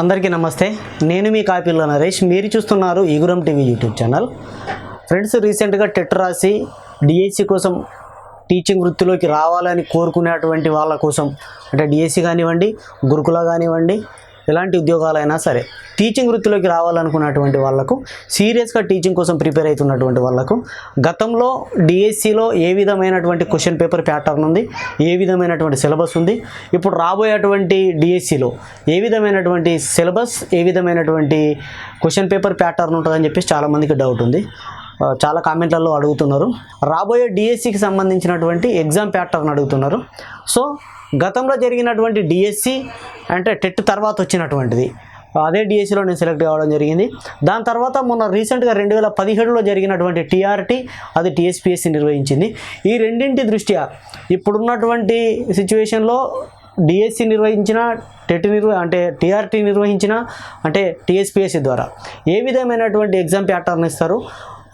అందరికీ నమస్తే. నేను మీ కాపీల నరేష్. మీరు చూస్తున్నారు ఈగురం టీవీ యూట్యూబ్ ఛానల్. ఫ్రెండ్స్ రీసెంట్గా టెట్ రాసి డిఎస్సి కోసం టీచింగ్ వృత్తిలోకి రావాలని కోరుకునేటువంటి వాళ్ళ కోసం అంటే డిఎస్సి కానివ్వండి గురుకుల కానివ్వండి ఎలాంటి ఉద్యోగాలైనా సరే టీచింగ్ వృత్తిలోకి రావాలనుకున్నటువంటి వాళ్ళకు సీరియస్గా టీచింగ్ కోసం ప్రిపేర్ అవుతున్నటువంటి వాళ్ళకు గతంలో డిఎస్సిలో ఏ విధమైనటువంటి క్వశ్చన్ పేపర్ ప్యాటర్న్ ఉంది ఏ విధమైనటువంటి సిలబస్ ఉంది ఇప్పుడు రాబోయేటువంటి డిఎస్సిలో ఏ విధమైనటువంటి సిలబస్ ఏ విధమైనటువంటి క్వశ్చన్ పేపర్ ప్యాటర్న్ ఉంటుందని చెప్పేసి చాలామందికి డౌట్ ఉంది. చాలా కామెంట్లలో అడుగుతున్నారు. రాబోయే డిఎస్సికి సంబంధించినటువంటి ఎగ్జామ్ ప్యాటర్న్ అడుగుతున్నారు. సో గతంలో జరిగినటువంటి డిఎస్సి అంటే టెట్ తర్వాత వచ్చినటువంటిది. అదే డిఎస్సిలో నేను సెలెక్ట్ కావడం జరిగింది. దాని తర్వాత మొన్న రీసెంట్గా రెండు వేల పదిహేడులో జరిగినటువంటి టీఆర్టీ అది టీఎస్పిఎస్సి నిర్వహించింది. ఈ రెండింటి దృష్ట్యా ఇప్పుడున్నటువంటి సిచ్యువేషన్లో డిఎస్సి నిర్వహించిన టెట్ నిర్వ అంటే టీఆర్టీ నిర్వహించిన అంటే టీఎస్పిఎస్సి ద్వారా ఏ విధమైనటువంటి ఎగ్జామ్ ప్యాటర్న్ ఇస్తారు?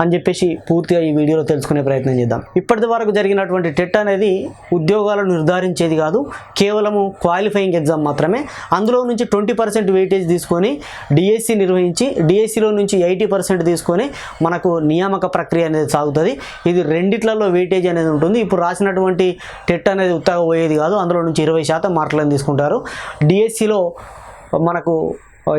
అని చెప్పేసి పూర్తిగా ఈ వీడియోలో తెలుసుకునే ప్రయత్నం చేద్దాం. ఇప్పటి వరకు జరిగినటువంటి టెట్ అనేది ఉద్యోగాలను నిర్ధారించేది కాదు కేవలము క్వాలిఫైయింగ్ ఎగ్జామ్ మాత్రమే. అందులో నుంచి ట్వంటీ పర్సెంట్ వెయిటేజ్ తీసుకొని డిఎస్సి నిర్వహించి డిఎస్సిలో నుంచి ఎయిటీ పర్సెంట్ తీసుకొని మనకు నియామక ప్రక్రియ అనేది సాగుతుంది. ఇది రెండిట్లలో వెయిటేజ్ అనేది ఉంటుంది. ఇప్పుడు రాసినటువంటి టెట్ అనేది ఉత్తగా పోయేది కాదు. అందులో నుంచి ఇరవై శాతం మార్కులను తీసుకుంటారు. డిఎస్సిలో మనకు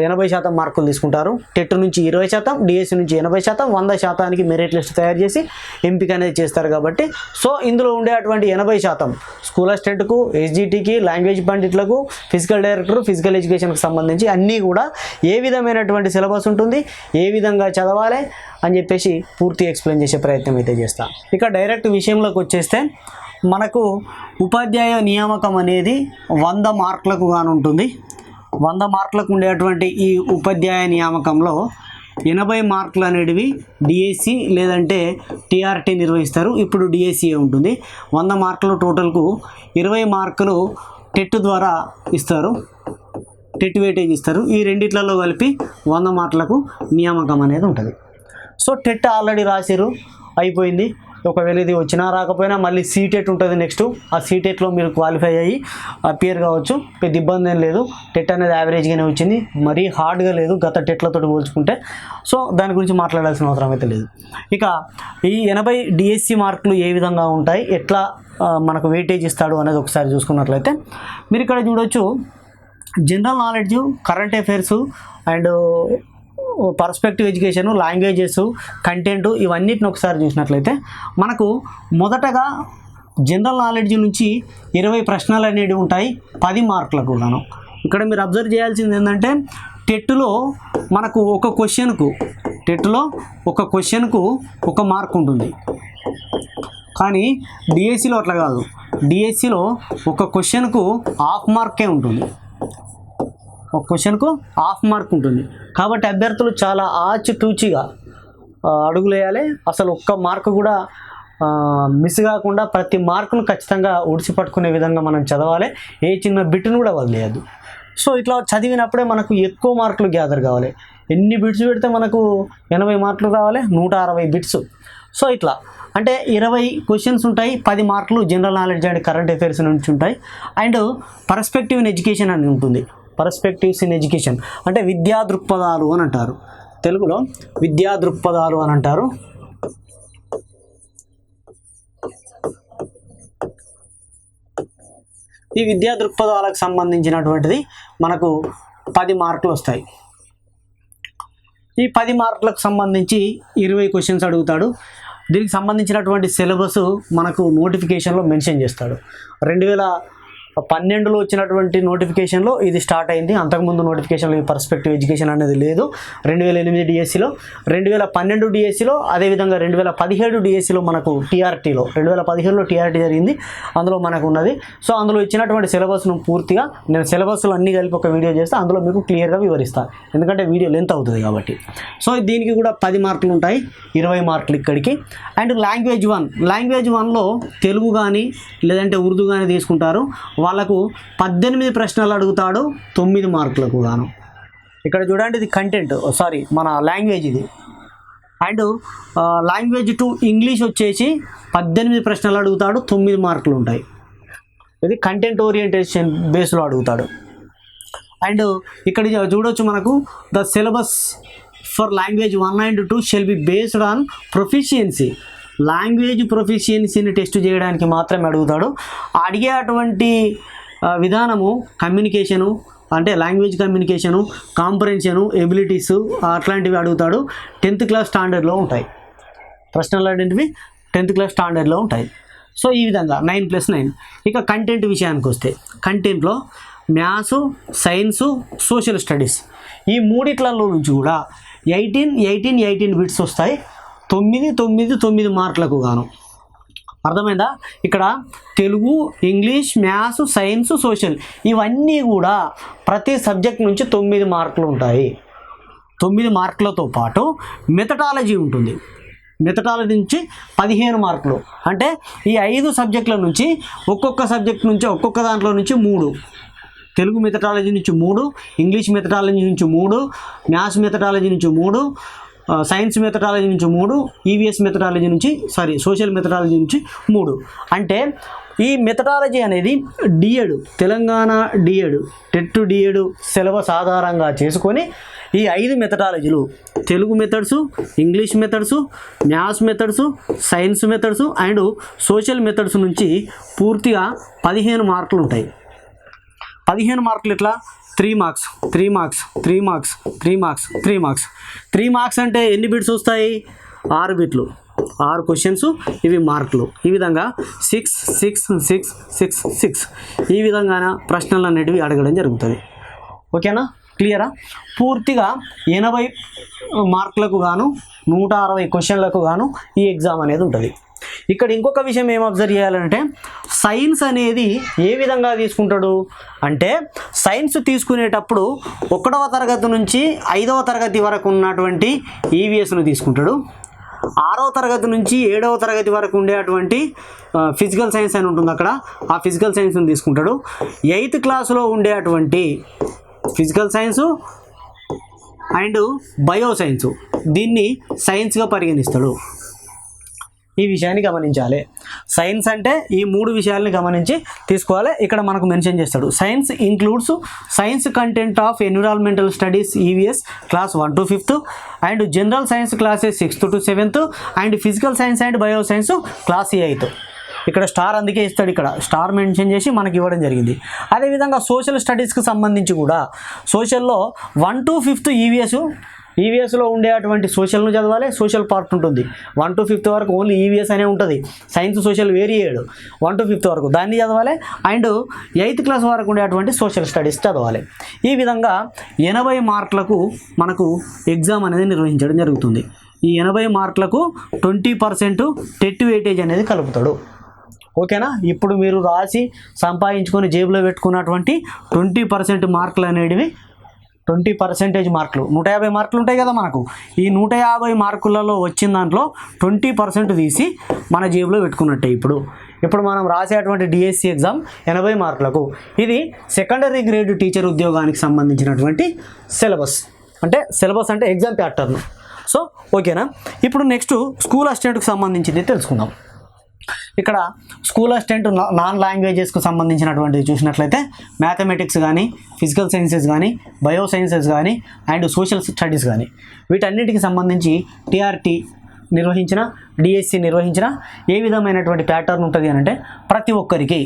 ఎనభై శాతం మార్కులు తీసుకుంటారు. టెట్ నుంచి ఇరవై శాతం డిఎస్సి నుంచి ఎనభై శాతం వంద శాతానికి మెరిట్ లిస్ట్ తయారు చేసి ఎంపిక అనేది చేస్తారు కాబట్టి. సో ఇందులో ఉండేటువంటి ఎనభై శాతం స్కూల్ అసిస్టెంట్కు ఎస్జిటికి లాంగ్వేజ్ పండిట్లకు ఫిజికల్ డైరెక్టర్ ఫిజికల్ ఎడ్యుకేషన్కి సంబంధించి అన్నీ కూడా ఏ విధమైనటువంటి సిలబస్ ఉంటుంది ఏ విధంగా చదవాలి అని చెప్పేసి పూర్తి ఎక్స్ప్లెయిన్ చేసే ప్రయత్నం అయితే చేస్తాం. ఇక డైరెక్ట్ విషయంలోకి వచ్చేస్తే మనకు ఉపాధ్యాయ నియామకం అనేది వంద మార్కులకు గాను ఉంటుంది వంద మార్కులకు ఉండేటువంటి ఈ ఉపాధ్యాయ నియామకంలో ఎనభై మార్కులు అనేటివి డిఎస్సి లేదంటే టీఆర్టీ నిర్వహిస్తారు. ఇప్పుడు డిఎస్సి ఉంటుంది? వంద మార్కులు టోటల్కు ఇరవై మార్కులు టెట్ ద్వారా ఇస్తారు. టెట్ వెయిటేజ్ ఇస్తారు. ఈ రెండిట్లలో కలిపి వంద మార్కులకు నియామకం అనేది ఉంటుంది. సో టెట్ ఆల్రెడీ రాశారు అయిపోయింది. ఒకవేళ ఇది వచ్చినా రాకపోయినా మళ్ళీ సీటెట్ ఉంటుంది నెక్స్ట్ ఆ సీటెట్లో మీరు క్వాలిఫై అయ్యి అపియర్ కావచ్చు. పెద్ద ఇబ్బంది ఏం లేదు. టెట్ అనేది యావరేజ్గానే వచ్చింది. మరీ హార్డ్గా లేదు. గత టెట్లతో పోల్చుకుంటే. సో దాని గురించి మాట్లాడాల్సిన అవసరం అయితే లేదు. ఇక ఈ ఎనభై డిఎస్సి మార్కులు ఏ విధంగా ఉంటాయి? ఎట్లా మనకు వెయిటేజ్ ఇస్తాడు అనేది ఒకసారి చూసుకున్నట్లయితే. మీరు ఇక్కడ చూడొచ్చు. General knowledge current affairs and perspective education languages content ఇవన్నిటిని ఒకసారి చూసినట్లయితే మనకు మొదటగా జనరల్ నాలెడ్జ్ నుంచి ఇరవై ప్రశ్నలు అనేవి ఉంటాయి పది మార్కులకు గాను ఇక్కడ మీరు అబ్జర్వ్ చేయాల్సింది ఏంటంటే టెట్లో మనకు ఒక క్వశ్చన్కు టెట్లో ఒక క్వశ్చన్కు ఒక మార్క్ ఉంటుంది. కానీ డిఎస్సిలో అట్లా కాదు. డిఎస్సిలో ఒక క్వశ్చన్కు హాఫ్ మార్కే ఉంటుంది. ఒక క్వశ్చన్కు హాఫ్ మార్క్ ఉంటుంది. కాబట్టి అభ్యర్థులు చాలా ఆచితూచిగా అడుగులు వేయాలి అసలు ఒక్క మార్కు కూడా మిస్ కాకుండా ప్రతి మార్కును ఖచ్చితంగా ఉడిచిపట్టుకునే విధంగా మనం చదవాలి. ఏ చిన్న బిట్ను కూడా వదిలేయద్దు. సో ఇట్లా చదివినప్పుడే మనకు ఎక్కువ మార్కులు గ్యాదర్ కావాలి. ఎన్ని బిట్స్ పెడితే మనకు ఎనభై మార్కులు రావాలి? నూట అరవై బిట్స్. సో ఇట్లా. అంటే ఇరవై క్వశ్చన్స్ ఉంటాయి పది మార్కులు general knowledge and current affairs నుంచి ఉంటాయి. అండ్ పర్స్పెక్టివ్ ఇన్ ఎడ్యుకేషన్ అని ఉంటుంది. Perspectives in education. అంటే విద్యా దృక్పథాలు అని అంటారు. తెలుగులో విద్యా దృక్పథాలు అని అంటారు. ఈ విద్యా దృక్పథాలకు సంబంధించినటువంటిది మనకు పది మార్కులు వస్తాయి. ఈ పది మార్కులకు సంబంధించి ఇరవై క్వశ్చన్స్ అడుగుతాడు. దీనికి సంబంధించినటువంటి సిలబస్ మనకు నోటిఫికేషన్లో మెన్షన్ చేస్తాడు. రెండు వేల పన్నెండులో వచ్చినటువంటి నోటిఫికేషన్లో ఇది స్టార్ట్ అయింది. అంతకుముందు నోటిఫికేషన్లో ఈ పర్స్పెక్టివ్ ఎడ్యుకేషన్ అనేది లేదు. రెండు వేల ఎనిమిది డిఎస్సిలో రెండు వేల పన్నెండు డిఎస్సిలో అదేవిధంగా రెండు వేల పదిహేడు డిఎస్సిలో మనకు టీఆర్టీలో రెండు వేల పదిహేడులో టీఆర్టీ జరిగింది. అందులో మనకు ఉన్నది. సో అందులో ఇచ్చినటువంటి సిలబస్ను పూర్తిగా నేను సిలబస్లు అన్ని కలిపి ఒక వీడియో చేస్తే. అందులో మీకు క్లియర్గా వివరిస్తాను ఎందుకంటే వీడియో లెంత్ అవుతుంది కాబట్టి. సో దీనికి కూడా పది మార్కులు ఉంటాయి. ఇరవై మార్కులు ఇక్కడికి. అండ్ లాంగ్వేజ్ వన్ లాంగ్వేజ్ వన్లో తెలుగు కానీ లేదంటే ఉర్దూ కానీ తీసుకుంటారు. వాళ్ళకు పద్దెనిమిది ప్రశ్నలు అడుగుతాడు తొమ్మిది మార్కులకు గాను ఇక్కడ చూడండి ఇది కంటెంట్ సారీ మన లాంగ్వేజ్ ఇది. అండ్ లాంగ్వేజ్ టు ఇంగ్లీష్ వచ్చేసి పద్దెనిమిది ప్రశ్నలు అడుగుతాడు తొమ్మిది మార్కులు ఉంటాయి. ఇది కంటెంట్ ఓరియంటేషన్ బేస్లో అడుగుతాడు. అండ్ ఇక్కడ చూడవచ్చు చూడొచ్చు మనకు the syllabus for language one and two shall be based on proficiency language ప్రొఫిషియన్సీని test చేయడానికి మాత్రమే అడుగుతాడు. అడిగే అటువంటి విధానము కమ్యూనికేషను అంటే లాంగ్వేజ్ కమ్యూనికేషను కాంపరెన్షను ఎబిలిటీస్ అట్లాంటివి అడుగుతాడు. టెన్త్ క్లాస్ స్టాండర్డ్లో ఉంటాయి. ప్రశ్నలు అనేటివి టెన్త్ క్లాస్ స్టాండర్డ్లో ఉంటాయి. సో ఈ విధంగా నైన్ ప్లస్ నైన్. ఇక కంటెంట్ విషయానికి వస్తే కంటెంట్లో మ్యాథ్స్ సైన్సు సోషల్ స్టడీస్. ఈ మూడిట్లలో నుంచి కూడా ఎయిటీన్ ఎయిటీన్ ఎయిటీన్ బిట్స్ వస్తాయి. తొమ్మిది తొమ్మిది తొమ్మిది మార్కులకు గాను. అర్థమైందా? ఇక్కడ Telugu English maths science social ఇవన్నీ కూడా ప్రతి సబ్జెక్ట్ నుంచి తొమ్మిది మార్కులు ఉంటాయి. తొమ్మిది మార్కులతో పాటు మెథడాలజీ ఉంటుంది. మెథడాలజీ నుంచి పదిహేను మార్కులు. అంటే ఈ ఐదు సబ్జెక్టుల నుంచి ఒక్కొక్క సబ్జెక్ట్ నుంచి ఒక్కొక్క దాంట్లో నుంచి మూడు. తెలుగు మెథడాలజీ నుంచి మూడు ఇంగ్లీష్ మెథడాలజీ నుంచి మూడు మ్యాథ్స్ మెథడాలజీ నుంచి మూడు సైన్స్ మెథడాలజీ నుంచి మూడు ఈవీఎస్ మెథడాలజీ నుంచి సారీ సోషల్ మెథడాలజీ నుంచి మూడు. అంటే ఈ మెథడాలజీ అనేది DEd Telangana DEd TET DEd syllabus ఆధారంగా చేసుకొని ఈ ఐదు మెథడాలజీలు Telugu methods English methods maths methods science methods and social methods నుంచి పూర్తిగా పదిహేను మార్కులు ఉంటాయి పదిహేను మార్కులు ఎట్లా? Three marks three marks three marks three marks three marks. Three marks అంటే ఎన్ని బిట్స్ వస్తాయి? ఆరు బిట్లు. ఆరు క్వశ్చన్స్ ఇవి మార్కులు. ఈ విధంగా six six six six six ఈ విధంగా ప్రశ్నలు అనేటివి అడగడం జరుగుతుంది. ఓకేనా? క్లియరా పూర్తిగా ఎనభై మార్కులకు గాను నూట అరవై క్వశ్చన్లకు గాను ఈ ఎగ్జామ్ అనేది ఉంటుంది. ఇక్కడ ఇంకొక విషయం ఏం అబ్జర్వ్ చేయాలంటే సైన్స్ అనేది ఏ విధంగా తీసుకుంటాడు? అంటే సైన్స్ తీసుకునేటప్పుడు ఒకటవ తరగతి నుంచి ఐదవ తరగతి వరకు ఉన్నటువంటి ఈవీఎస్ను తీసుకుంటాడు. ఆరవ తరగతి నుంచి ఏడవ తరగతి వరకు ఉండేటువంటి ఫిజికల్ సైన్స్ అని ఉంటుంది అక్కడ. ఆ ఫిజికల్ సైన్స్ని తీసుకుంటాడు. ఎయిత్ క్లాస్లో ఉండేటువంటి physical science and bio science. దీన్ని సైన్స్గా పరిగణిస్తాడు. ఈ విషయాన్ని గమనించాలి. సైన్స్ అంటే ఈ మూడు విషయాల్ని గమనించి తీసుకోవాలి. ఇక్కడ మనకు మెన్షన్ చేస్తాడు. Science includes science content of environmental studies EVS class one to fifth and general science classes sixth to seventh and physical science and bio science class eighth ఇక్కడ స్టార్ అందుకే ఇస్తాడు ఇక్కడ. స్టార్ మెన్షన్ చేసి మనకి ఇవ్వడం జరిగింది. అదేవిధంగా సోషల్ స్టడీస్కి సంబంధించి కూడా సోషల్లో వన్ టు ఫిఫ్త్ ఈవీఎస్ ఈవీఎస్లో ఉండేటువంటి సోషల్ను చదవాలి సోషల్ పార్ట్ ఉంటుంది. వన్ టు ఫిఫ్త్ వరకు ఓన్లీ ఈవీఎస్ అనే ఉంటుంది. సైన్స్ సోషల్ వేరీ చేయడు వన్ టు ఫిఫ్త్ వరకు దాన్ని చదవాలి. అండ్ ఎయిత్ క్లాస్ వరకు ఉండేటువంటి సోషల్ స్టడీస్ చదవాలి. ఈ విధంగా ఎనభై మార్కులకు మనకు ఎగ్జామ్ అనేది నిర్వహించడం జరుగుతుంది. ఈ ఎనభై మార్కులకు ట్వంటీ పర్సెంట్ టెట్ వెయిటేజ్ అనేది కలుపుతాడు. ఓకేనా? ఇప్పుడు మీరు రాసి సంపాదించుకొని జేబులో పెట్టుకున్నటువంటి ట్వంటీ పర్సెంట్ మార్కులు అనేటివి ట్వంటీ పర్సెంటేజ్ మార్కులు. నూట యాభై మార్కులు ఉంటాయి కదా మనకు. ఈ నూట యాభై మార్కులలో వచ్చిన దాంట్లో ట్వంటీ పర్సెంట్ తీసి మన జేబులో పెట్టుకున్నట్టే ఇప్పుడు. ఇప్పుడు మనం రాసేటువంటి డిఎస్సి ఎగ్జామ్ ఎనభై మార్కులకు. ఇది సెకండరీ గ్రేడ్ టీచర్ ఉద్యోగానికి సంబంధించినటువంటి సిలబస్. అంటే సిలబస్ అంటే ఎగ్జామ్ ప్యాటర్న్. సో ఓకేనా? ఇప్పుడు నెక్స్ట్ స్కూల్ అసిస్టెంట్కి సంబంధించింది తెలుసుకుందాం. ఇక్కడ స్కూల్ అసిస్టెంట్ నాన్ లాంగ్వేజెస్కు సంబంధించినటువంటిది చూసినట్లయితే మ్యాథమెటిక్స్ కానీ ఫిజికల్ సైన్సెస్ కానీ బయో సైన్సెస్ కానీ అండ్ సోషల్ స్టడీస్ కానీ వీటన్నిటికి సంబంధించి టీఆర్టీ నిర్వహించిన డిఎస్సి నిర్వహించిన ఏ విధమైనటువంటి ప్యాటర్న్ ఉంటుంది అని అంటే ప్రతి ఒక్కరికి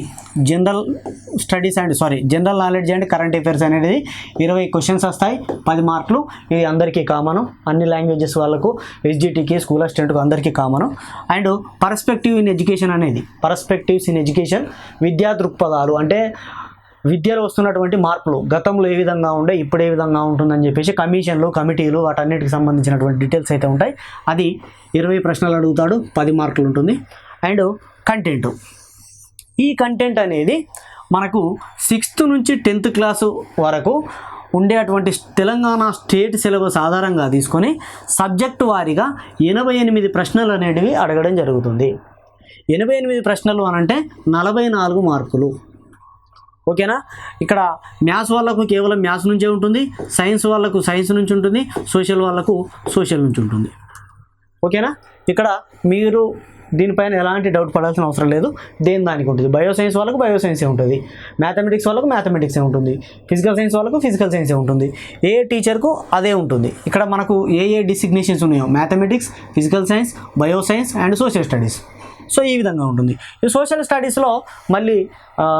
general studies and sorry general knowledge and current affairs అనేది ఇరవై క్వశ్చన్స్ వస్తాయి పది మార్కులు. ఇది అందరికీ కామను. అన్ని లాంగ్వేజెస్ వాళ్ళకు ఎస్జిటికి స్కూల్ అసిస్టెంట్కు అందరికీ common. And perspective in education అనేది పర్స్పెక్టివ్స్ ఇన్ ఎడ్యుకేషన్ విద్యా దృక్పథాలు. అంటే విద్యలో వస్తున్నటువంటి మార్పులు గతంలో ఏ విధంగా ఉండే ఇప్పుడు ఏ విధంగా ఉంటుందని చెప్పేసి కమిషన్లు కమిటీలు వాటన్నిటికి సంబంధించినటువంటి డీటెయిల్స్ అయితే ఉంటాయి. అది ఇరవై ప్రశ్నలు అడుగుతాడు పది మార్కులు ఉంటుంది. అండ్ కంటెంట్ ఈ కంటెంట్ అనేది మనకు సిక్స్త్ నుంచి టెన్త్ క్లాసు వరకు ఉండేటువంటి తెలంగాణ స్టేట్ సిలబస్ ఆధారంగా తీసుకొని సబ్జెక్టు వారీగా ఎనభై ఎనిమిది ప్రశ్నలు అనేటివి అడగడం జరుగుతుంది. ఎనభై ఎనిమిది ప్రశ్నలు అనంటే నలభై నాలుగు మార్కులు. ఓకేనా? ఇక్కడ మ్యాథ్స్ వాళ్ళకు కేవలం మ్యాథ్స్ నుంచే ఉంటుంది సైన్స్ వాళ్ళకు సైన్స్ నుంచి ఉంటుంది సోషల్ వాళ్ళకు సోషల్ నుంచి ఉంటుంది. ఓకేనా? ఇక్కడ మీరు దీనిపైన ఎలాంటి డౌట్ పడాల్సిన అవసరం లేదు దేని దానికి ఉంటుంది? బయో సైన్స్ వాళ్ళకు బయో సైన్సే ఉంటుంది మ్యాథమెటిక్స్ వాళ్ళకు మ్యాథమెటిక్సే ఉంటుంది ఫిజికల్ సైన్స్ వాళ్ళకు ఫిజికల్ సైన్సే ఉంటుంది ఏ టీచర్కు అదే ఉంటుంది. ఇక్కడ మనకు ఏ ఏ డిసిగ్నేషన్స్ ఉన్నాయో mathematics physical science bio science and social studies. So ఈ విధంగా ఉంటుంది. ఈ సోషల్ స్టడీస్లో మళ్ళీ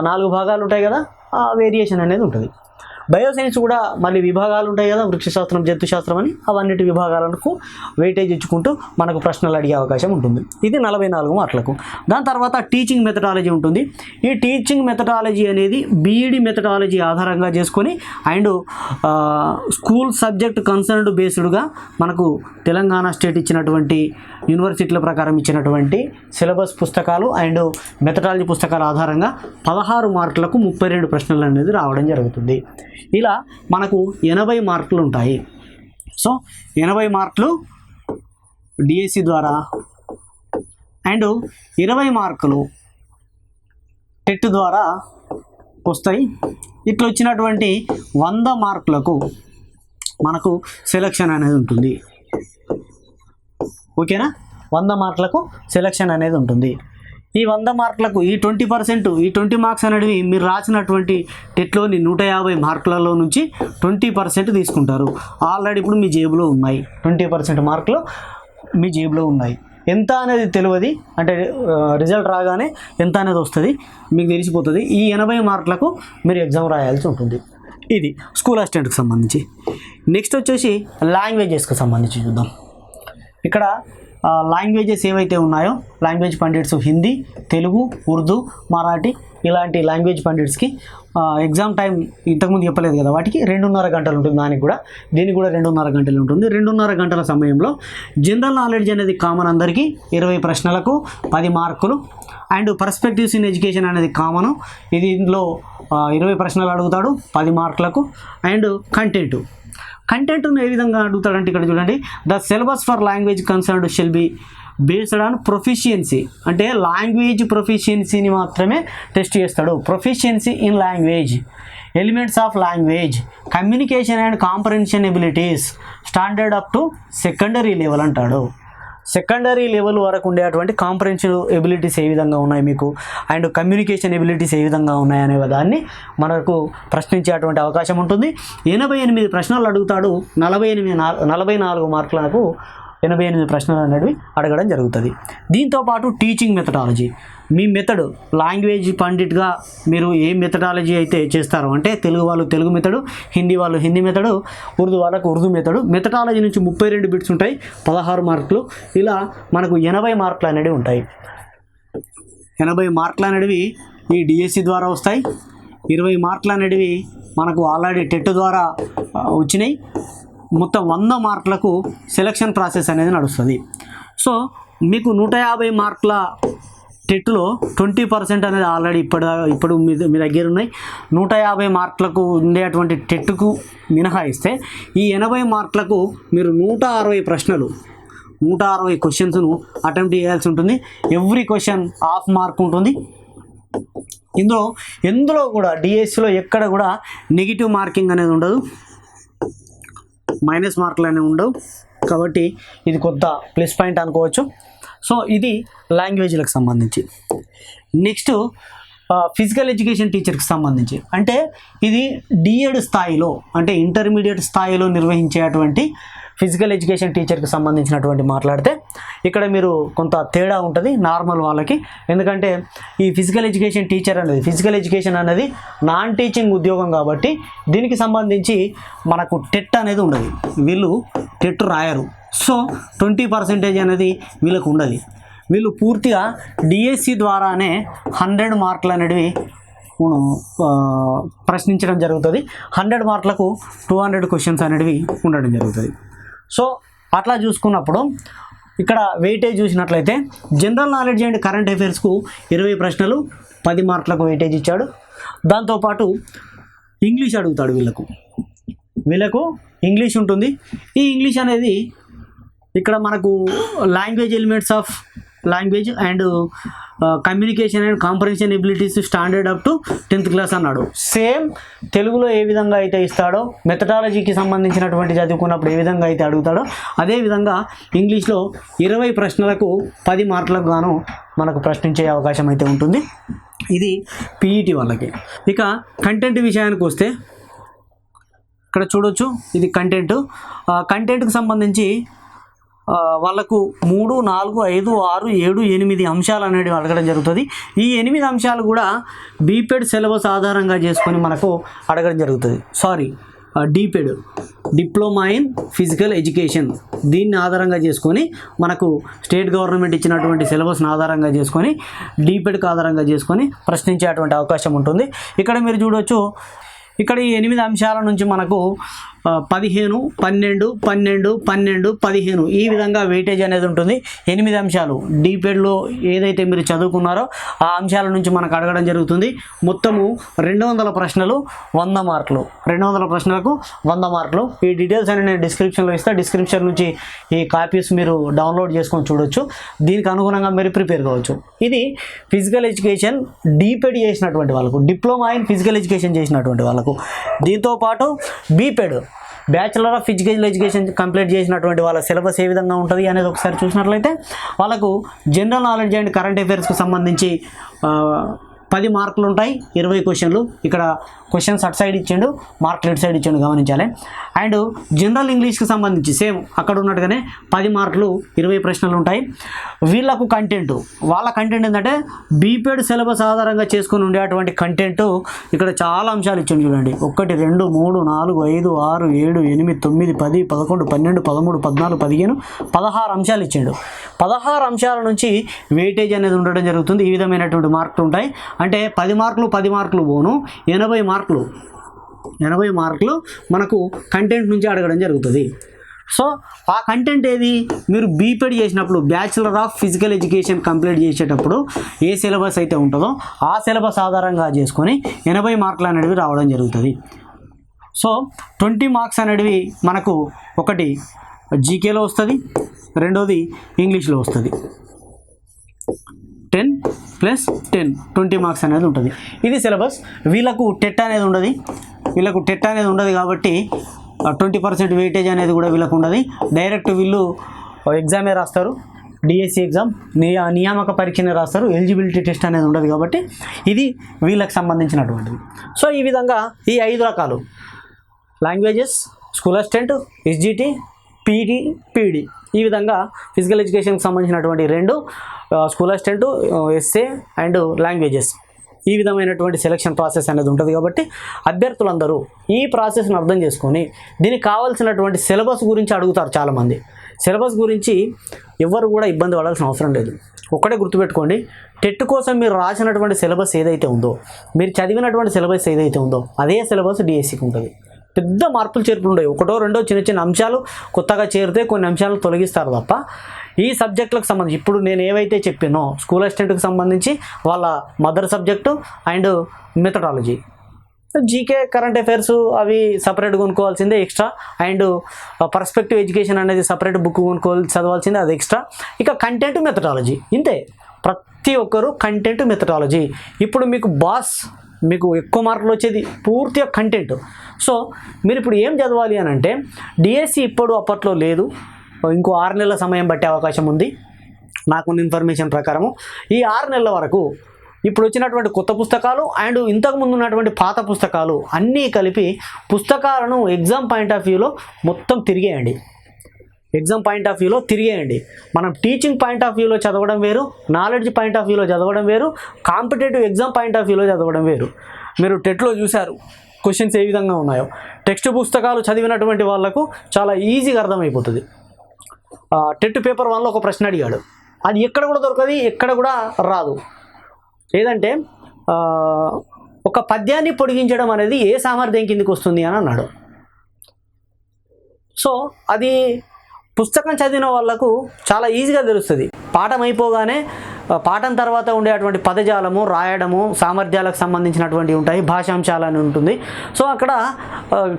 నాలుగు భాగాలు ఉంటాయి కదా ఆ వేరియేషన్ అనేది ఉంటుంది. బయోసైన్స్ కూడా మళ్ళీ విభాగాలు ఉంటాయి కదా వృక్షశాస్త్రం జంతుశాస్త్రం అని అవన్నిటి విభాగాలకు వెయిటేజ్ ఇచ్చుకుంటూ మనకు ప్రశ్నలు అడిగే అవకాశం ఉంటుంది. ఇది నలభై నాలుగు మార్కులకు. దాని తర్వాత టీచింగ్ మెథడాలజీ ఉంటుంది. ఈ టీచింగ్ మెథడాలజీ అనేది బీఈడి మెథడాలజీ ఆధారంగా చేసుకొని అండ్ స్కూల్ సబ్జెక్ట్ కన్సర్న్డ్ బేస్డ్గా మనకు తెలంగాణ స్టేట్ ఇచ్చినటువంటి యూనివర్సిటీల ప్రకారం ఇచ్చినటువంటి సిలబస్ పుస్తకాలు అండ్ మెథడాలజీ పుస్తకాల ఆధారంగా పదహారు మార్కులకు ముప్పై రెండు ప్రశ్నలు అనేది రావడం జరుగుతుంది. ఇలా మనకు ఎనభై మార్కులు ఉంటాయి. సో ఎనభై మార్కులు డిఎస్సి ద్వారా అండ్ ఇరవై మార్కులు టెట్ ద్వారా వస్తాయి. ఇట్లా వచ్చినటువంటి వంద మార్కులకు మనకు సెలక్షన్ అనేది ఉంటుంది. ఓకేనా? వంద మార్కులకు సెలక్షన్ అనేది ఉంటుంది. ఈ వంద మార్కులకు ఈ ట్వంటీ పర్సెంట్ ఈ ట్వంటీ మార్క్స్ అనేవి మీరు రాసినటువంటి టెట్లోని నూట యాభై మార్కులలో నుంచి ట్వంటీ పర్సెంట్ తీసుకుంటారు. ఆల్రెడీ ఇప్పుడు మీ జేబులో ఉన్నాయి. ట్వంటీ పర్సెంట్ మార్కులు మీ జేబులో ఉన్నాయి. ఎంత అనేది తెలియదు. అంటే రిజల్ట్ రాగానే ఎంత అనేది వస్తుంది. మీకు తెలిసిపోతుంది. ఈ ఎనభై మార్కులకు మీరు ఎగ్జామ్ రాయాల్సి ఉంటుంది. ఇది స్కూల్ అసిస్టెంట్కి సంబంధించి. నెక్స్ట్ వచ్చేసి లాంగ్వేజెస్కి సంబంధించి చూద్దాం. ఇక్కడ లాంగ్వేజెస్ ఏవైతే ఉన్నాయో లాంగ్వేజ్ పండిట్స్ హిందీ తెలుగు ఉర్దూ మరాఠీ ఇలాంటి లాంగ్వేజ్ పండిట్స్కి ఎగ్జామ్ టైం ఇంతకుముందు చెప్పలేదు కదా వాటికి రెండున్నర గంటలు ఉంటుంది దానికి కూడా. దీనికి కూడా రెండున్నర గంటలు ఉంటుంది. రెండున్నర గంటల సమయంలో జనరల్ నాలెడ్జ్ అనేది కామన్ అందరికీ ఇరవై ప్రశ్నలకు పది మార్కులు అండ్ పర్స్పెక్టివ్స్ ఇన్ ఎడ్యుకేషన్ అనేది కామను ఇది ఇందులో ఇరవై ప్రశ్నలు అడుగుతాడు పది మార్కులకు అండ్ కంటెంట్ కంటెంట్ను ఏ విధంగా అడుగుతాడంటే ఇక్కడ చూడండి. The syllabus for language concerned shall be based on proficiency. అంటే లాంగ్వేజ్ ప్రొఫిషియన్సీని మాత్రమే టెస్ట్ చేస్తాడు. Proficiency in language. Elements of language. Communication and comprehension abilities. Standard up to secondary level అంటాడు. సెకండరీ లెవెల్ వరకు ఉండేటువంటి కాంప్రహెన్షన్ ఎబిలిటీస్ ఏ విధంగా ఉన్నాయి మీకు? అండ్ కమ్యూనికేషన్ ఎబిలిటీస్ ఏ విధంగా ఉన్నాయి అనే దాన్ని మనకు ప్రశ్నించేటువంటి అవకాశం ఉంటుంది. ఎనభై ఎనిమిది ప్రశ్నలు అడుగుతాడు. నలభై ఎనిమిది నలభై నాలుగు మార్కులకు ఎనభై ఎనిమిది ప్రశ్నలు అనేవి అడగడం జరుగుతుంది. దీంతోపాటు టీచింగ్ మెథడాలజీ మీ మెథడ్ లాంగ్వేజ్ పండిట్గా మీరు ఏ మెథడాలజీ అయితే చేస్తారో అంటే తెలుగు వాళ్ళు తెలుగు మెథడు హిందీ వాళ్ళు హిందీ మెథడు ఉర్దూ వాళ్ళకు ఉర్దూ మెథడు మెథడాలజీ నుంచి ముప్పై రెండు బిట్స్ ఉంటాయి పదహారు మార్కులు. ఇలా మనకు ఎనభై మార్కులు అనేవి ఉంటాయి. ఎనభై మార్కులు అనేవి ఈ డిఎస్సి ద్వారా వస్తాయి. ఇరవై మార్కులు అనేవి మనకు ఆల్రెడీ టెట్ ద్వారా వచ్చినాయి. మొత్తం వంద మార్కులకు సెలక్షన్ ప్రాసెస్ అనేది నడుస్తుంది. సో మీకు నూట యాభై మార్కుల టెట్లో ట్వంటీ పర్సెంట్ అనేది ఆల్రెడీ ఇప్పుడు ఇప్పుడు మీ మీ దగ్గర ఉన్నాయి. నూట యాభై మార్కులకు ఉండేటువంటి టెట్కు మినహాయిస్తే ఈ ఎనభై మార్కులకు మీరు నూట అరవై ప్రశ్నలు నూట అరవై క్వశ్చన్స్ను అటెంప్ట్ చేయాల్సి ఉంటుంది. ఎవ్రీ క్వశ్చన్ హాఫ్ మార్క్ ఉంటుంది. ఇందులో ఎందులో కూడా డిఎస్సిలో ఎక్కడ కూడా నెగిటివ్ మార్కింగ్ అనేది ఉండదు. మైనస్ మార్కులు అనేవి ఉండవు. కాబట్టి ఇది కొత్త ప్లస్ పాయింట్ అనుకోవచ్చు. సో ఇది లాంగ్వేజ్లకు సంబంధించి. నెక్స్ట్ ఫిజికల్ ఎడ్యుకేషన్ టీచర్కి సంబంధించి. అంటే ఇది డిఎడ్ స్థాయిలో అంటే ఇంటర్మీడియట్ స్థాయిలో నిర్వహించేటువంటి ఫిజికల్ ఎడ్యుకేషన్ టీచర్కి సంబంధించినటువంటి మాట్లాడితే ఇక్కడ మీరు కొంత తేడా ఉంటుంది నార్మల్ వాళ్ళకి. ఎందుకంటే ఈ ఫిజికల్ ఎడ్యుకేషన్ టీచర్ అనేది ఫిజికల్ ఎడ్యుకేషన్ అనేది నాన్ టీచింగ్ ఉద్యోగం కాబట్టి దీనికి సంబంధించి మనకు టెట్ అనేది ఉండదు. వీళ్ళు టెట్ రాయరు. సో ట్వంటీ పర్సెంటేజ్ అనేది వీళ్ళకు ఉండదు. వీళ్ళు పూర్తిగా డిఎస్సి ద్వారానే హండ్రెడ్ మార్కులు అనేవి ప్రశ్నించడం జరుగుతుంది. హండ్రెడ్ మార్కులకు టూ హండ్రెడ్ క్వశ్చన్స్ అనేవి ఉండడం జరుగుతుంది. సో అట్లా చూసుకున్నప్పుడు ఇక్కడ వెయిటేజ్ చూసినట్లయితే జనరల్ నాలెడ్జ్ అండ్ కరెంట్ అఫైర్స్కు ఇరవై ప్రశ్నలు పది మార్కులకు వెయిటేజ్ ఇచ్చాడు. దాంతోపాటు ఇంగ్లీష్ అడుగుతాడు వీళ్ళకు. వీళ్ళకు ఇంగ్లీష్ ఉంటుంది. ఈ ఇంగ్లీష్ అనేది ఇక్కడ మనకు language elements of language and communication and comprehension abilities standard up to tenth class అన్నాడు. సేమ్ తెలుగులో ఏ విధంగా అయితే ఇస్తాడో మెథడాలజీకి సంబంధించినటువంటి చదువుకున్నప్పుడు ఏ విధంగా అయితే అడుగుతాడో అదేవిధంగా ఇంగ్లీష్లో ఇరవై ప్రశ్నలకు పది మార్కులకు గాను మనకు ప్రశ్నించే అవకాశం అయితే ఉంటుంది. ఇది పీఈటీ వాళ్ళకి. ఇక కంటెంట్ విషయానికి వస్తే ఇక్కడ చూడొచ్చు ఇది కంటెంట్ కంటెంట్కి సంబంధించి వాళ్ళకు మూడు నాలుగు ఐదు ఆరు ఏడు ఎనిమిది అంశాలు అనేవి అడగడం జరుగుతుంది. ఈ ఎనిమిది అంశాలు కూడా బీపెడ్ సిలబస్ ఆధారంగా చేసుకొని మనకు అడగడం జరుగుతుంది. Sorry DPEd. Diploma in physical education. దీన్ని ఆధారంగా చేసుకొని మనకు స్టేట్ గవర్నమెంట్ ఇచ్చినటువంటి సిలబస్ని ఆధారంగా చేసుకొని డీపెడ్కి ఆధారంగా చేసుకొని ప్రశ్నించేటువంటి అవకాశం ఉంటుంది. ఇక్కడ మీరు చూడొచ్చు ఇక్కడ ఈ ఎనిమిది అంశాల నుంచి మనకు పదిహేను పన్నెండు పన్నెండు పన్నెండు పదిహేను. ఈ విధంగా వెయిటేజ్ అనేది ఉంటుంది. ఎనిమిది అంశాలు. డీపెడ్లో ఏదైతే మీరు చదువుకున్నారో ఆ అంశాల నుంచి మనకు అడగడం జరుగుతుంది. మొత్తము రెండు వందల ప్రశ్నలు వంద మార్కులు. రెండు వందల ప్రశ్నలకు వంద మార్కులు. ఈ డీటెయిల్స్ అనేది నేను డిస్క్రిప్షన్లో ఇస్తా. డిస్క్రిప్షన్ నుంచి ఈ కాపీస్ మీరు డౌన్లోడ్ చేసుకొని చూడొచ్చు. దీనికి అనుగుణంగా మీరు ప్రిపేర్ కావచ్చు. ఇది ఫిజికల్ ఎడ్యుకేషన్ డీపెడ్ చేసినటువంటి వాళ్ళకు డిప్లొమా ఇన్ ఫిజికల్ ఎడ్యుకేషన్ చేసినటువంటి వాళ్ళకు. దీంతో పాటు BPEd bachelor of physical education complete చేసినటువంటి వాళ్ళ సిలబస్ ఏ విధంగా ఉంటుంది అనేది ఒకసారి చూసినట్లయితే వాళ్ళకు జనరల్ నాలెడ్జ్ అండ్ కరెంట్ అఫైర్స్కి సంబంధించి పది మార్కులు ఉంటాయి. ఇరవై క్వశ్చన్లు ఇక్కడ క్వశ్చన్స్ అటు సైడ్ ఇచ్చిండు మార్కులు ఇటు సైడ్ ఇచ్చిండు గమనించాలి. అండ్ జనరల్ ఇంగ్లీష్కి సంబంధించి సేమ్ అక్కడ ఉన్నట్టుగానే పది మార్కులు ఇరవై ప్రశ్నలు ఉంటాయి. వీళ్ళకు కంటెంట్ వాళ్ళ కంటెంట్ ఏంటంటే బీపీఎడ్ సిలబస్ ఆధారంగా చేసుకుని ఉండేటువంటి కంటెంట్ ఇక్కడ చాలా అంశాలు ఇచ్చిండు చూడండి. ఒకటి రెండు మూడు నాలుగు ఐదు ఆరు ఏడు ఎనిమిది తొమ్మిది పది పదకొండు పన్నెండు పదమూడు పద్నాలుగు పదిహేను పదహారు అంశాలు ఇచ్చిండు. పదహారు అంశాల నుంచి వెయిటేజ్ అనేది ఉండడం జరుగుతుంది. ఈ విధమైనటువంటి మార్కులు ఉంటాయి. అంటే పది మార్కులు పది మార్కులు పోను. ఎనభై మార్కులు మార్కులు. ఎనభై మార్కులు మనకు కంటెంట్ నుంచి అడగడం జరుగుతుంది. సో ఆ కంటెంట్ ఏది? మీరు బీపెడ్ చేసినప్పుడు bachelor of physical education complete చేసేటప్పుడు ఏ సిలబస్ అయితే ఉంటుందో ఆ సిలబస్ ఆధారంగా చేసుకొని ఎనభై మార్కులు అనేవి రావడం జరుగుతుంది. సో ట్వంటీ మార్క్స్ అనేటివి మనకు ఒకటి జీకేలో వస్తుంది రెండోది ఇంగ్లీష్లో వస్తుంది. Ten plus ten twenty marks అనేది ఉంటుంది. ఇది సిలబస్. వీళ్ళకు టెట్ అనేది ఉండదు. వీళ్ళకు టెట్ అనేది ఉండదు కాబట్టి ట్వంటీ పర్సెంట్ వెయిటేజ్ అనేది కూడా వీళ్ళకు ఉండదు. డైరెక్ట్ వీళ్ళు ఎగ్జామే రాస్తారు. డిఎస్సి ఎగ్జామ్ నియా నియామక పరీక్షనే రాస్తారు. ఎలిజిబిలిటీ టెస్ట్ అనేది ఉండదు కాబట్టి ఇది వీళ్ళకి సంబంధించినటువంటిది. సో ఈ విధంగా ఈ ఐదు రకాలు. Languages school assistant SGT PD PD. ఈ విధంగా ఫిజికల్ ఎడ్యుకేషన్కి సంబంధించినటువంటి రెండు school assistant SA and languages ఈ విధమైనటువంటి సెలక్షన్ ప్రాసెస్ అనేది ఉంటుంది కాబట్టి అభ్యర్థులందరూ ఈ ప్రాసెస్ను అర్థం చేసుకొని దీనికి కావాల్సినటువంటి సిలబస్ గురించి అడుగుతారు చాలామంది. సిలబస్ గురించి ఎవరు కూడా ఇబ్బంది పడాల్సిన అవసరం లేదు. ఒక్కటే గుర్తుపెట్టుకోండి టెట్ కోసం మీరు రాసినటువంటి సిలబస్ ఏదైతే ఉందో మీరు చదివినటువంటి సిలబస్ ఏదైతే ఉందో అదే సిలబస్ డిఎస్సికి ఉంటుంది. పెద్ద మార్పులు చేర్పులు ఉండవు. ఒకటో రెండో చిన్న చిన్న అంశాలు కొత్తగా చేరితే కొన్ని అంశాలు తొలగిస్తారు తప్ప ఈ సబ్జెక్టులకు సంబంధించి ఇప్పుడు నేను ఏవైతే చెప్పానో స్కూల్ అసిస్టెంట్కి సంబంధించి వాళ్ళ mother subject and methodology GK current affairs అవి సపరేట్ కొనుక్కోవాల్సిందే ఎక్స్ట్రా అండ్ పర్స్పెక్టివ్ ఎడ్యుకేషన్ అనేది సపరేట్ బుక్ కొనుక్కోవాలి చదవాల్సిందే అది ఎక్స్ట్రా ఇక కంటెంట్ మెథడాలజీ ఇంతే. ప్రతి ఒక్కరు కంటెంట్ మెథడాలజీ ఇప్పుడు మీకు బాస్ మీకు ఎక్కువ మార్కులు వచ్చేది పూర్తిగా కంటెంట్ సో మీరు ఇప్పుడు ఏం చదవాలి అని అంటే డిఎస్సి ఇప్పుడు అప్పట్లో లేదు. ఇంకో ఆరు నెలల సమయం పట్టే అవకాశం ఉంది. నాకున్న ఇన్ఫర్మేషన్ ప్రకారము ఈ ఆరు నెలల వరకు ఇప్పుడు వచ్చినటువంటి కొత్త పుస్తకాలు అండ్ ఇంతకు ముందు ఉన్నటువంటి పాత పుస్తకాలు అన్నీ కలిపి పుస్తకాలను ఎగ్జామ్ పాయింట్ ఆఫ్ వ్యూలో మొత్తం తిరిగేయండి. ఎగ్జామ్ పాయింట్ ఆఫ్ వ్యూలో తిరిగేయండి. మనం టీచింగ్ పాయింట్ ఆఫ్ వ్యూలో చదవడం వేరు నాలెడ్జ్ పాయింట్ ఆఫ్ వ్యూలో చదవడం వేరు కాంపిటేటివ్ ఎగ్జామ్ పాయింట్ ఆఫ్ వ్యూలో చదవడం వేరు. మీరు టెట్లో చూశారు క్వశ్చన్స్ ఏ విధంగా ఉన్నాయో. టెక్స్ట్ పుస్తకాలు చదివినటువంటి వాళ్ళకు చాలా ఈజీగా అర్థమైపోతుంది. టెట్ పేపర్ వన్లో ఒక ప్రశ్న అడిగాడు. అది ఎక్కడ కూడా దొరకదు ఎక్కడ కూడా రాదు. ఏదంటే ఒక పద్యాన్ని పొడిగించడం అనేది ఏ సామర్థ్యం కిందకి వస్తుంది అని అన్నాడు. సో అది పుస్తకం చదివిన వాళ్ళకు చాలా ఈజీగా తెలుస్తుంది. పాఠం అయిపోగానే పాఠం తర్వాత ఉండేటువంటి పదజాలము రాయడము సామర్థ్యాలకు సంబంధించినటువంటివి ఉంటాయి భాషాంశాలు అని ఉంటుంది. సో అక్కడ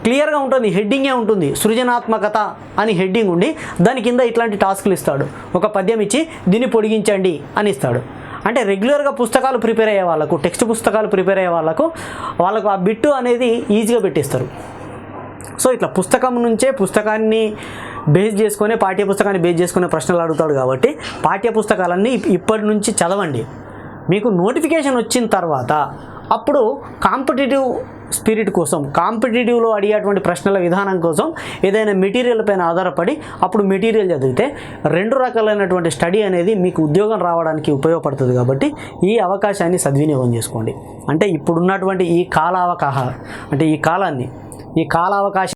క్లియర్గా ఉంటుంది హెడ్డింగే ఉంటుంది. సృజనాత్మకత అని హెడ్డింగ్ ఉండి దాని కింద ఇట్లాంటి టాస్క్లు ఇస్తాడు. ఒక పద్యం ఇచ్చి దీన్ని పొడిగించండి అని ఇస్తాడు. అంటే రెగ్యులర్గా పుస్తకాలు ప్రిపేర్ అయ్యే వాళ్ళకు టెక్స్ట్ పుస్తకాలు ప్రిపేర్ అయ్యే వాళ్ళకు వాళ్ళకు ఆ బిట్టు అనేది ఈజీగా పెట్టిస్తారు. సో ఇట్లా పుస్తకం నుంచే పుస్తకాన్ని బేస్ చేసుకునే పాఠ్యపుస్తకాన్ని బేస్ చేసుకునే ప్రశ్నలు అడుగుతాడు కాబట్టి పాఠ్య పుస్తకాలన్నీ ఇప్పటి నుంచి చదవండి. మీకు నోటిఫికేషన్ వచ్చిన తర్వాత అప్పుడు కాంపిటేటివ్ స్పిరిట్ కోసం కాంపిటేటివ్లో అడిగేటువంటి ప్రశ్నల విధానం కోసం ఏదైనా మెటీరియల్ పైన ఆధారపడి అప్పుడు మెటీరియల్ చదివితే రెండు రకాలైనటువంటి స్టడీ అనేది మీకు ఉద్యోగం రావడానికి ఉపయోగపడుతుంది కాబట్టి ఈ అవకాశాన్ని సద్వినియోగం చేసుకోండి. అంటే ఇప్పుడున్నటువంటి ఈ కాల అవకాశ అంటే ఈ కాలాన్ని ఈ కాల అవకాశం